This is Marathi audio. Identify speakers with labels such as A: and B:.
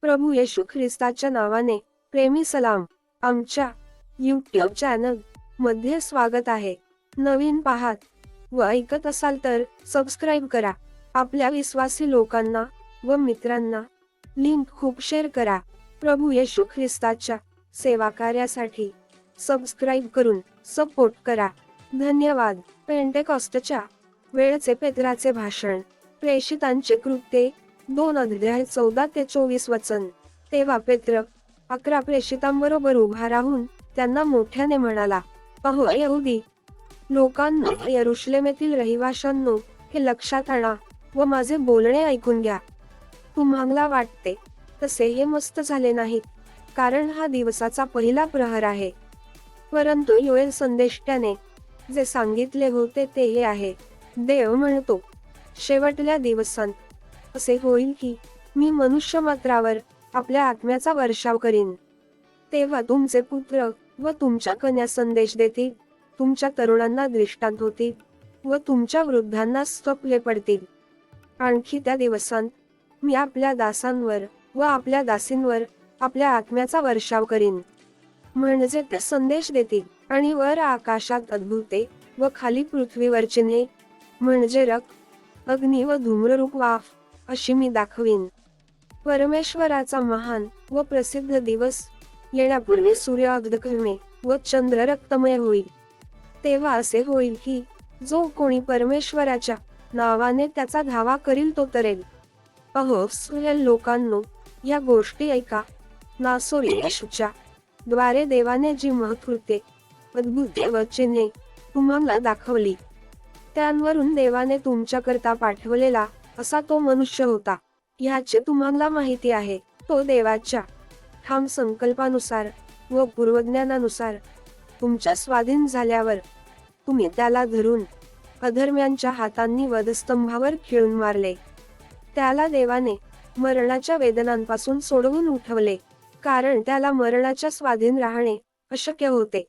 A: प्रभू येशू ख्रिस्ताच्या नावाने प्रेमी सलाम आमच्या यूट्यूब चॅनलमध्ये स्वागत आहे. नवीन पाहात व ऐकत असाल तर सबस्क्राईब करा. आपल्या विश्वासी लोकांना व मित्रांना लिंक खूप शेअर करा. प्रभू येशू ख्रिस्ताच्या सेवा कार्यासाठी सबस्क्राईब करून सपोर्ट करा. धन्यवाद. पेंटेकॉस्टच्या वेळचे पेत्राचे भाषण. प्रेषितांचे कृत्ये दोन अध्याय चौदा ते चोवीस वचन. तेव्हा पेत्र अकरा प्रेषितांबरोबर उभा राहून त्यांना मोठ्याने म्हणाला अहो येऊदी लोकांना यरुशलेमेतील रहिवाशांनो हे लक्षात आणा व माझे बोलणे ऐकून घ्या. तुम्हाला वाटते तसे हे मस्त झाले नाहीत कारण हा दिवसाचा पहिला प्रहर आहे. परंतु योएल संदेष्ट्याने जे सांगितले होते ते हे आहे. देव म्हणतो शेवटल्या दिवसांत असे होईल की मी मनुष्य मात्रावर आपल्या आत्म्याचा वर्षाव करीन. तेव्हा तुमचे पुत्र व तुमच्या कन्या संदेश देतील तुमच्या तरुणांना दृष्टांत होतील व तुमच्या वृद्धांना स्वप्ने पडतील. आणखी त्या दिवसांत मी आपल्या दासांवर व आपल्या दासींवर आपल्या आत्म्याचा वर्षाव करीन. म्हणजे ते संदेश देतील आणि वर आकाशात अद्भुते व खाली पृथ्वीवर चिन्हे म्हणजे रक अग्नी व धूम्ररूप वाफ अशी मी दाखवीन. परमेश्वराचा महान व प्रसिद्ध दिवस येण्यापूर्वी सूर्य अग्धकर्णे व चंद्र रक्तमय होईल. तेव्हा असे होईल की जो कोणी परमेश्वराच्या नावाने त्याचा धावा करील तो तरेल. अहो सुरेल लोकांनो या गोष्टी ऐका. नासोरी येशूच्या द्वारे देवाने जी महत्कृत्ये अद्भुत व चिन्हे तुम्हाला दाखवली त्यांवरून देवाने तुमच्याकरता पाठवलेला असा तो मनुष्य होता. ह्याचे तुम्हाला माहिती आहे तो देवाच्या ठाम संकल्पानुसार व पूर्वज्ञानानुसार तुमच्या स्वाधीन झाल्यावर तुम्ही त्याला धरून अधर्म्यांच्या हातांनी वधस्तंभावर खिळून मारले. त्याला देवाने मरणाच्या वेदनांपासून सोडवून उठवले कारण त्याला मरणाच्या स्वाधीन राहणे अशक्य होते.